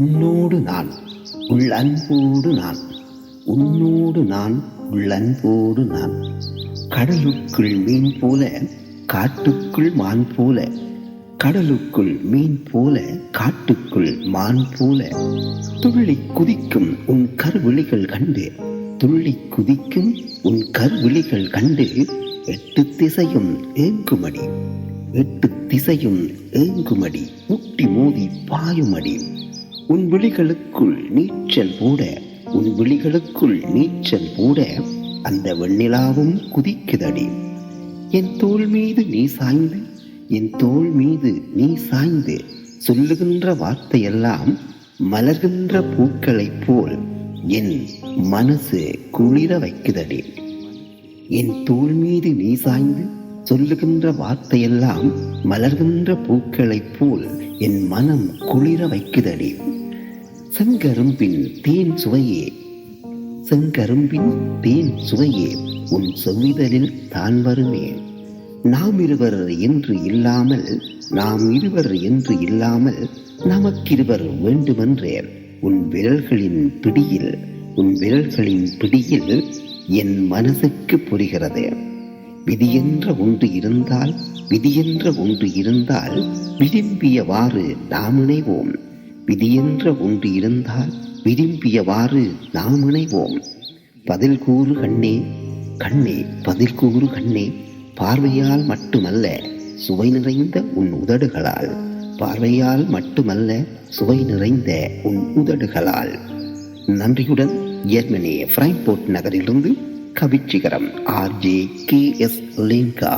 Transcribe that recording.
உன்னோடு நான் உள் அன்போடு நான் உன்னோடு நான் உள்ளன்போடு நான் கடலுக்குள் மீன் போல காட்டுக்குள் மான் போல கடலுக்குள் மீன் போல காட்டுக்குள் மான் போல துள்ளி குதிக்கும் உன் கருவிழிகள் கண்டு துள்ளி குதிக்கும் உன் கருவிழிகள் கண்டு எட்டு திசையும் ஏங்குமடி எட்டு திசையும் ஏங்குமடி முட்டி மோதி பாயுமடி. உன் விழிகளுக்குள் நீச்சல் போட உன் விழிகளுக்குள் நீச்சல் போட அந்த வெண்ணிலாவும் குதிக்குதடி. என் தோள் மீது நீ சாய்ந்து என் தோள் மீது நீ சாய்ந்து சொல்லுகின்ற வார்த்தையெல்லாம் மலர்கின்ற பூக்களைப் போல் என் மனசு குளிர வைக்குதடி. என் தோள் மீது நீ சாய்ந்து சொல்லுகின்ற வார்த்தையெல்லாம் மலர்கின்ற பூக்களைப் போல் என் மனம் குளிர வைக்குதடி. செங்கரும்பின் தேன் சுவையே. செங்கரும்பின் தேன் சுவையே உன் செவ்விதழில் தான் வருமே. நாம் இருவர் என்று இல்லாமல் நாம் இருவர் என்று இல்லாமல் நமக்கிருவர் வேண்டுமென்றே. உன் விரல்களின் பிடியில் உன் விரல்களின் பிடியில் என் மனசுக்கு புரிகிறது. விதியென்ற ஒன்று இருந்தால் விதியென்ற ஒன்று இருந்தால் விரும்பியவாறு நாம் இணைவோம். விதியென்ற ஒன்று இருந்தால் விரும்பியவாறு நாம் இணைவோம். பதில் கூறு கண்ணே கண்ணே பதில் கூறு கண்ணே பார்வையால் மட்டுமல்ல சுவை நிறைந்த உன் உதடுகளால். பார்வையால் மட்டுமல்ல சுவை நிறைந்த உன் உதடுகளால். நன்றியுடன் ஜெர்மனி பிரைம்போர்ட் நகரிலிருந்து கவிச்சிகரம் ஆர்ஜே கே எஸ் லிங்கா.